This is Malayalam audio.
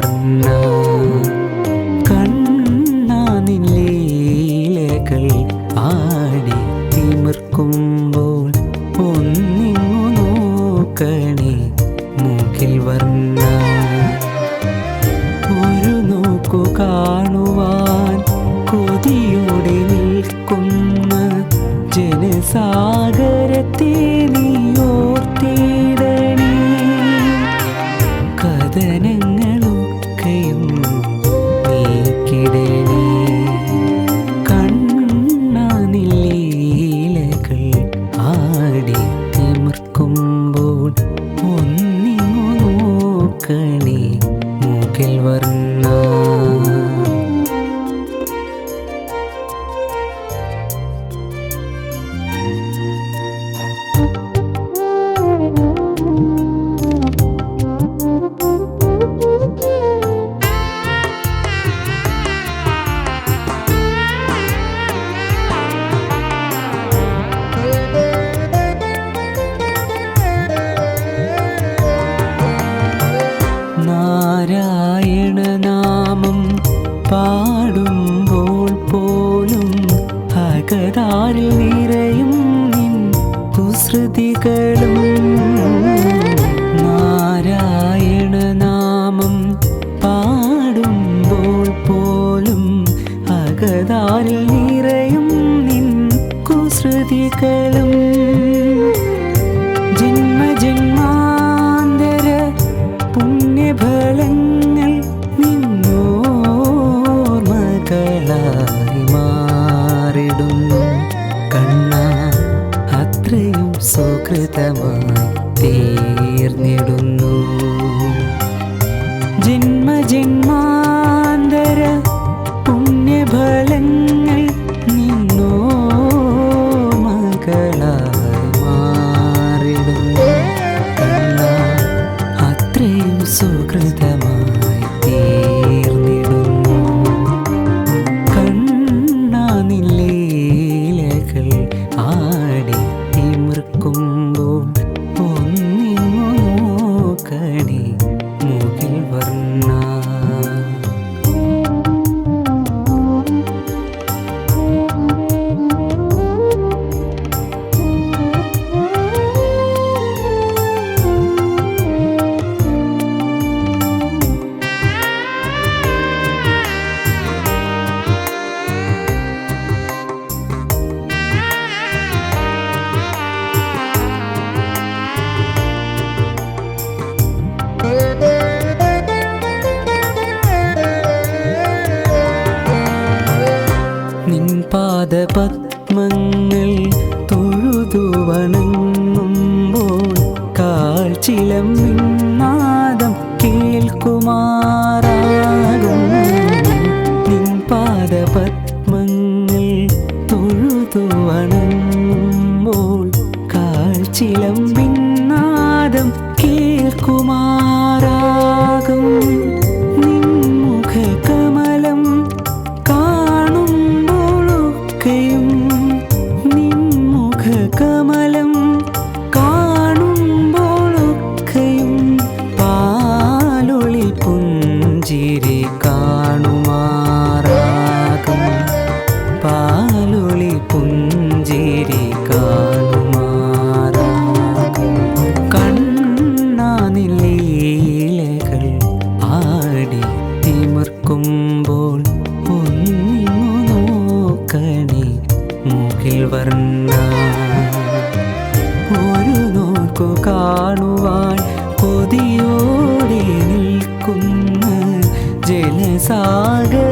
കവർന്ന കണ്ണാനിൻ ലീലകൾ ആടി തിമിർക്കുമ്പോൾ ഒന്നിങ്ങു നോക്കണേ. നോക്കണേ മൂക്കിൽ വർണ അകതാരിൽ നിറയും നിൻ കുസൃതികളും. നാരായണ പാടുമ്പോൾ പോലും അകതാരിൽ നിറയും നിൻ കുസൃതികളും. കണ്ണ അത്രയും സുഹൃതമായി തീർന്നിടുന്നു. ജന്മജന്മാന്തര പുണ്യഫലങ്ങൾ നിന്നോർമകളായി മാറിടുന്നു. കണ്ണ അത്രയും സുകൃതമായി ആടി തിമിർക്കുമ്പോൾ കാൽച്ചിലം നാദം കേൾക്കുമാറാകും നിൻ പാദപത്മങ്ങൾ ഒരു നോക്കു കാണുവാൻ കൊതിയോടെ നിൽക്കുന്ന. ജലസാഗരത്തെ നീ